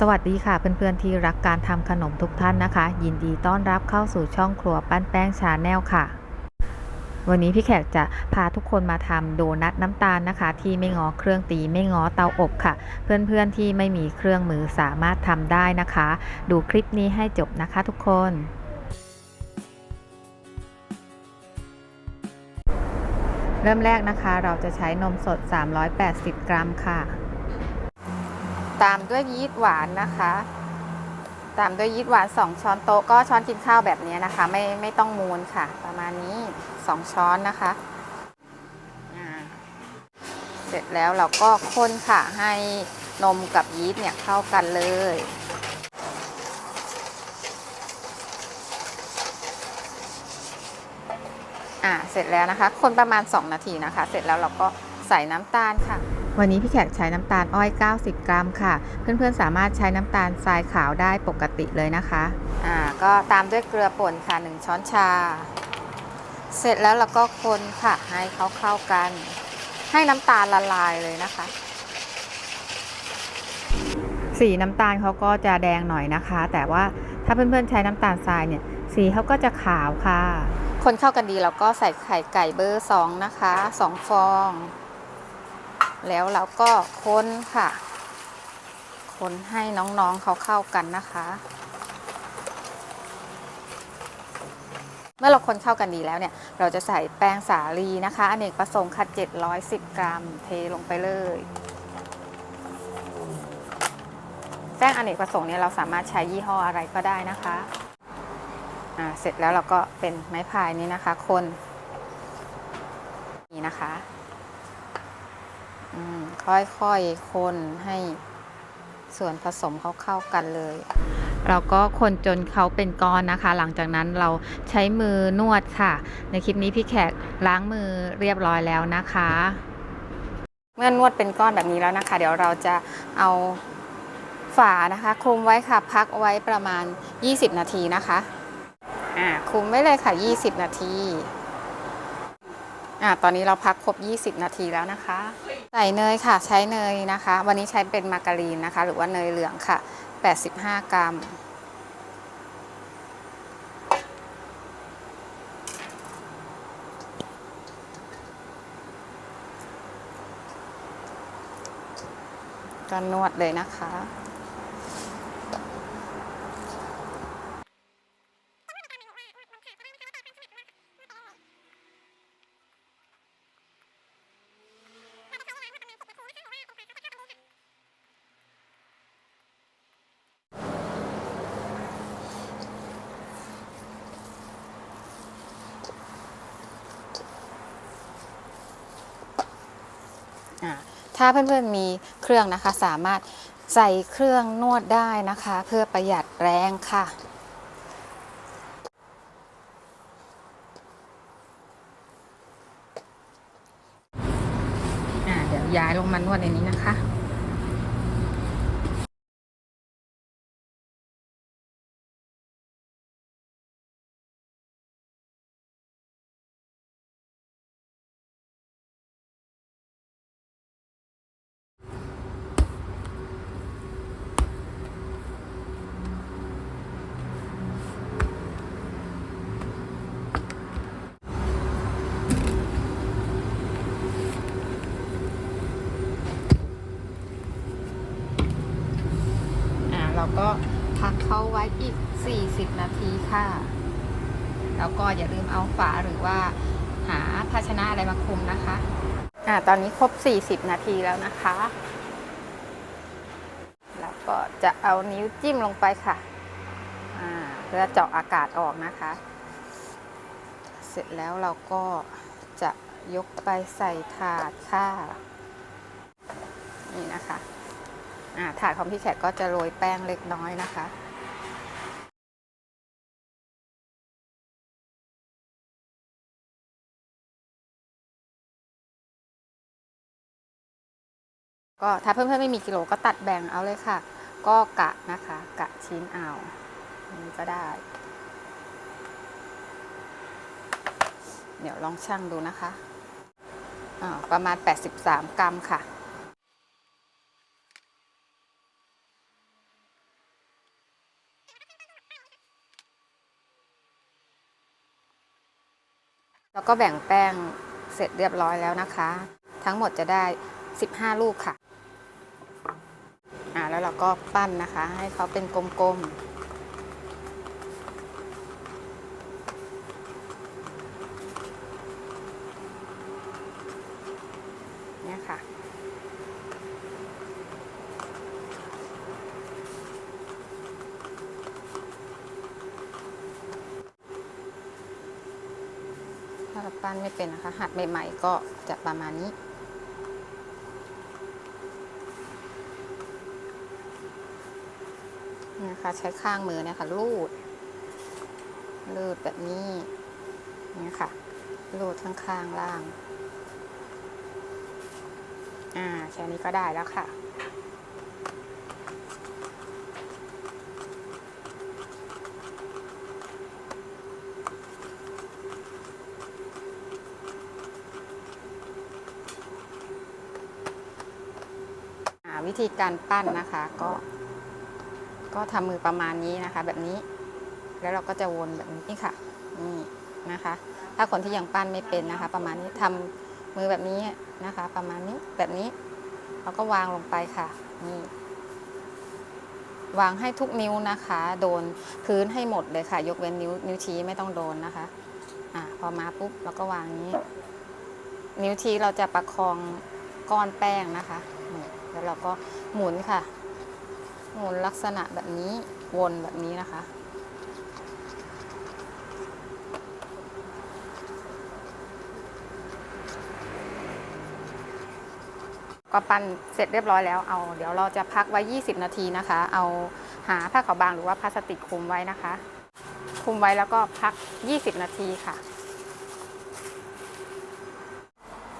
สวัสดีค่ะเพื่อนๆที่รักการทำขนมทุกท่านนะคะ ยินดีต้อนรับเข้าสู่ช่องครัวปั้นแป้งชาแนลค่ะ วันนี้พี่แขกจะพาทุกคนมาทำโดนัทน้ำตาลนะคะ ที่ไม่งอเครื่องตีไม่งอเตาอบค่ะ เพื่อนๆที่ไม่มีเครื่องมือสามารถทำได้นะคะ ดูคลิปนี้ให้จบนะคะทุกคนเริ่มแรกนะคะ เราจะใช้นมสด 380 กรัมค่ะ ตามด้วยยีสต์หวานนะคะ ตามด้วยยีสต์หวาน 2 ช้อนโต๊ะก็ช้อนกินข้าวแบบนี้นะคะ ไม่ไม่ต้องมูนค่ะ ประมาณนี้ 2 ช้อนนะคะ เสร็จแล้วเราก็คนค่ะให้นมกับยีสต์เนี่ยเข้ากันเลยอ่าเสร็จแล้วนะคะ คนประมาณ 2 นาทีนะคะ เสร็จแล้วเราก็ใส่น้ำตาลค่ะ วันนี้พี่แขกใช้น้ำตาลอ้อย 90 กรัมค่ะ เพื่อนๆสามารถใช้น้ำตาลทรายขาวได้ปกติเลยนะคะ อ่าก็ตามด้วยเกลือป่นค่ะ 1 ช้อนชา เสร็จแล้วเราก็คนค่ะให้เขาเข้ากัน ให้น้ำตาลละลายเลยนะคะ สีน้ำตาลเขาก็จะแดงหน่อยนะคะ แต่ว่าถ้าเพื่อนๆใช้น้ำตาลทรายเนี่ย สีเขาก็จะขาวค่ะ คนเข้ากันดีเราก็ใส่ไข่ไก่เบอร์สองนะคะสองฟอง แล้วเราก็คนค่ะคนให้น้องๆเขาเข้ากันนะคะ เมื่อเราคนเข้ากันดีแล้วเนี่ย เราจะใส่แป้งสาลีนะคะอเนกประสงค์ค่ะ710 กรัม เทลงไปเลยแป้งอเนกประสงค์เนี่ยเราสามารถใช้ยี่ห้ออะไรก็ได้นะคะอ่าเสร็จแล้วเราก็เป็นไม้พายนี้นะคะ คน นี่นะคะ ค่อยๆคนให้ส่วนผสมเขาเข้ากันเลย เราก็คนจนเขาเป็นก้อนนะคะ หลังจากนั้นเราใช้มือนวดค่ะ ในคลิปนี้พี่แขกล้างมือเรียบร้อยแล้วนะคะ เมื่อนวดเป็นก้อนแบบนี้แล้วนะคะ เดี๋ยวเราจะเอาฝานะคะคลุมไว้ค่ะ พักไว้ประมาณ 20 นาทีนะคะอ่าคลุมไว้เลยค่ะ 20 นาที อ่าตอนนี้เราพักครบ 20 นาทีแล้วนะคะ ใส่เนยค่ะ ใช้เนยนะคะ วันนี้ใช้เป็นมาการีนนะคะ หรือว่าเนยเหลืองค่ะ 85 กรัม ก็นวดเลยนะคะ อ่า ถ้าเพื่อนๆมีเครื่องนะคะ สามารถใส่เครื่องนวดได้นะคะ เพื่อประหยัดแรงค่ะเดี๋ยวย้ายลงมานวดในนี้นะคะ อ่าเราก็พักเข้าไว้อีก 40 นาแล้วก็อย่าลืมเอาฝาหรือว่าหาภาชนะอะไรมาคลุมนะคะอ่าตอนนี้ครบ 40 นาทีแล้วนะคะ แล้วก็จะเอานิ้วจิ้มลงไปค่ะอ่าเพื่อเจาะอากาศออกนะคะ เสร็จแล้วเราก็จะยกไปใส่ถาดค่ะนี่นะคะอ่าถาดของพี่แขกก็จะโรยแป้งเล็กน้อยนะคะ็ถ้าเพื่อนๆไม่มีกิโลก็ตัดแบ่งเอาเลยค่ะ ก็กะนะคะ กะชิ้นเอานี้ก็ได้ เดี๋ยวลองชั่งดูนะคะประมาณ 83 กรัมค่ะแล้วก็แบ่งแป้งเสร็จเรียบร้อยแล้วนะคะ ทั้งหมดจะได้ 15 ลูกค่ะ แล้วเราก็ปั้นนะคะ ให้เขาเป็นกลมๆเนี่ยค่ะ ถ้าเราปั้นไม่เป็นนะคะ หัดใหม่ ๆ ก็จะประมาณนี้ นะคะ ใช้ข้างมือเนี่ยค่ะลูดลูดแบบนี้นี่ค่ะลูดข้างข้างล่าง อ่าแค่นี้ก็ได้แล้วค่ะวิธีการปั้นนะคะก็ ก็ทำมือประมาณนี้นะคะ แบบนี้ แล้วเราก็จะวนแบบนี้ค่ะ นี่นะคะ ถ้าคนที่ยังปั้นไม่เป็นนะคะ ประมาณนี้ทำมือแบบนี้นะคะ ประมาณนี้แบบนี้ เราก็วางลงไปค่ะ นี่วางให้ทุกนิ้วนะคะ โดนพื้นให้หมดเลยค่ะ ยกเว้นนิ้วนิ้วชี้ไม่ต้องโดนนะคะ อ่าพอมาปุ๊บเราก็วางนี้ นิ้วชี้เราจะประคองก้อนแป้งนะคะแล้วเราก็หมุนค่ะ หมุนลักษณะแบบนี้วนแบบนี้นะคะ ก็ปั้นเสร็จเรียบร้อยแล้วเอา เดี๋ยวเราจะพักไว้ 20 นาทีนะคะ เอาหาผ้าขาวบางหรือว่าพลาสติกคลุมไว้นะคะคลุมไว้แล้วก็พัก 20 นาทีค่ะ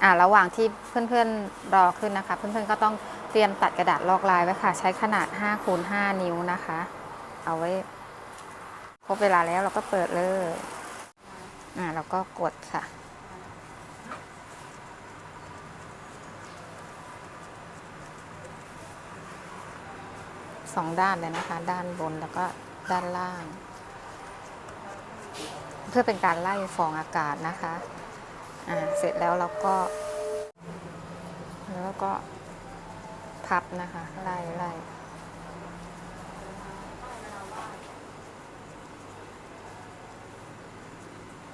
อ่าระหว่างที่เพื่อนๆรอขึ้นนะคะ เพื่อนๆก็ต้อง เตรียมตัดกระดาษลอกลายไว้ค่ะ ใช้ขนาด5คูณ5นิ้วนะคะ เอาไว้ครบเวลาแล้วเราก็เปิดเลยอ่าแล้วก็กดค่ะ สองด้านเลยนะคะ ด้านบนแล้วก็ด้านล่าง เพื่อเป็นการไล่ฟองอากาศนะคะ อ่า เสร็จแล้วเราก็ แล้วก็ พับนะคะ ไล่ไล่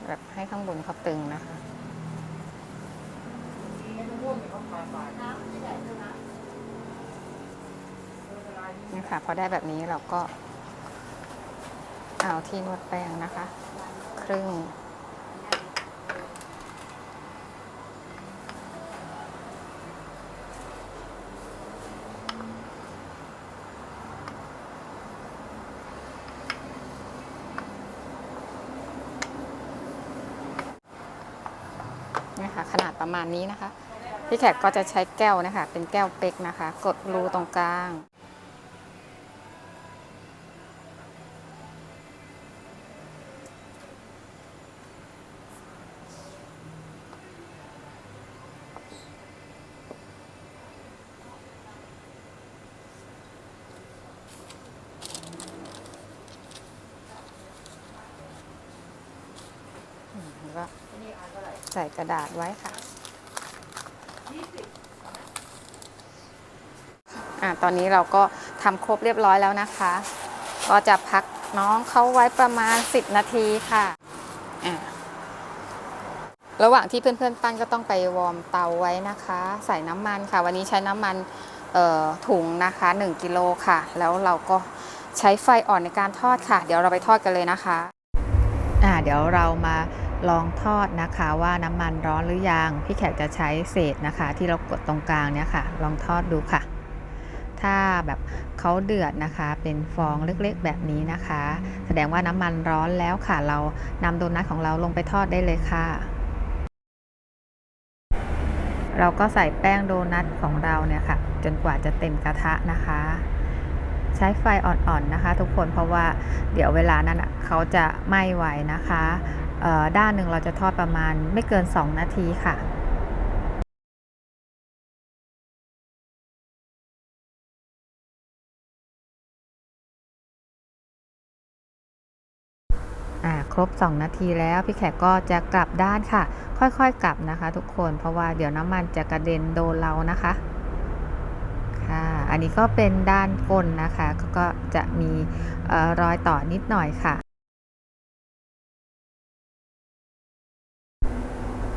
แบบให้ข้างบนเขาตึงนะคะนี่ค่ะพอได้แบบนี้เราก็เอาที่นวดแป้งนะคะ ครึ่ง นี่ค่ะขนาด ประมาณนี้นะคะ พี่แขกก็จะใช้แก้วนะคะ เป็นแก้วเป๊กนะคะ กดรูตรงกลางแล้วก็ใส่กระดาษไว้ค่ะ อ่าตอนนี้เราก็ทำครบเรียบร้อยแล้วนะคะ ก็จะพักน้องเขาไว้ประมาณ 10 นาทีค่ะอ่าระหว่างที่เพื่อนๆปั้นก็ต้องไปวอร์มเตาไว้นะคะ ใส่น้ำมันค่ะ วันนี้ใช้น้ำมันเอ่อถุงนะคะ 1กิโลค่ะ แล้วเราก็ใช้ไฟอ่อนในการทอดค่ะ เดี๋ยวเราไปทอดกันเลยนะคะ อ่า เดี๋ยวเรามา ลองทอดนะคะว่าน้ำมันร้อนหรือยังพี่แขกจะใช้เศษนะคะ ที่เรากดตรงกลางเนี่ยค่ะ ลองทอดดูค่ะ ถ้าแบบเขาเดือดนะคะ เป็นฟองเล็กๆแบบนี้นะคะ แสดงว่าน้ำมันร้อนแล้วค่ะ เรานำโดนัทของเราลงไปทอดได้เลยค่ะ เราก็ใส่แป้งโดนัทของเราเนี่ยค่ะ จนกว่าจะเต็มกระทะนะคะใช้ไฟอ่อนๆนะคะ ทุกคนเพราะว่าเดี๋ยวเวลานั้นเขาจะไหม้ไวนะคะ ด้านหนึ่งเราจะทอดประมาณไม่เกิน 2 นาทีค่ะครบ 2 นาทีแล้วพี่แขกก็จะกลับด้านค่ะ ค่อยๆกลับนะคะ ทุกคนเพราะว่าเดี๋ยวน้ำมันจะกระเด็นโดนเรานะคะค่ะอันนี้ก็เป็นด้านก้นนะคะ ก็จะมีออรอยต่อนิดหน่อยค่ะ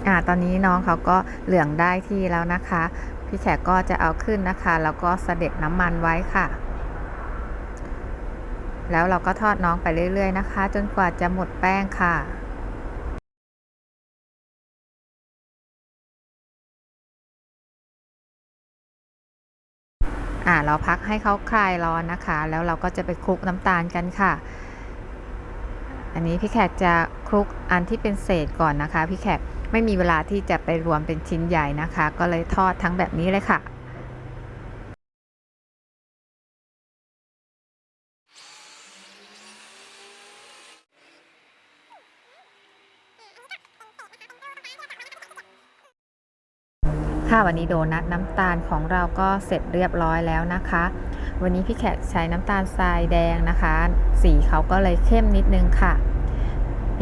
อ่าตอนนี้น้องเขาก็เหลืองได้ที่แล้วนะคะ พี่แขกก็จะเอาขึ้นนะคะ แล้วก็เสด็จน้ำมันไว้ค่ะ แล้วเราก็ทอดน้องไปเรื่อย ๆ นะคะ จนกว่าจะหมดแป้งค่ะอ่าเราพักให้เขาคลายร้อนนะคะ แล้วเราก็จะไปคลุกน้ำตาลกันค่ะ อันนี้พี่แขกจะคลุกอันที่เป็นเศษก่อนนะคะ พี่แขก ไม่มีเวลาที่จะไปรวมเป็นชิ้นใหญ่นะคะ ก็เลยทอดทั้งแบบนี้เลยค่ะค่ะวันนี้โดนัทน้ำตาลของเราก็เสร็จเรียบร้อยแล้วนะคะ วันนี้พี่แขกใช้น้ำตาลทรายแดงนะคะ สีเขาก็เลยเข้มนิดนึงค่ะ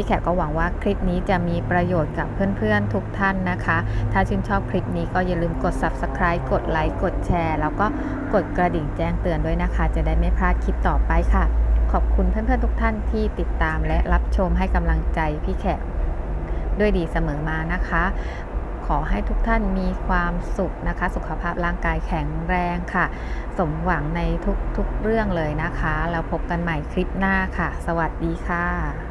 พี่แขกก็หวังว่าคลิปนี้จะมีประโยชน์กับเพื่อนๆทุกท่านนะคะ ถ้าชื่นชอบคลิปนี้ก็อย่าลืมกด subscribe กดไลค์กดแชร์ แล้วก็กดกระดิ่งแจ้งเตือนด้วยนะคะ จะได้ไม่พลาดคลิปต่อไปค่ะ ขอบคุณเพื่อนๆทุกท่านที่ติดตามและรับชมให้กำลังใจพี่แขกด้วยดีเสมอมานะคะ ขอให้ทุกท่านมีความสุขนะคะ สุขภาพร่างกายแข็งแรงค่ะ สมหวังในทุกๆเรื่องเลยนะคะ แล้วพบกันใหม่คลิปหน้าค่ะ สวัสดีค่ะ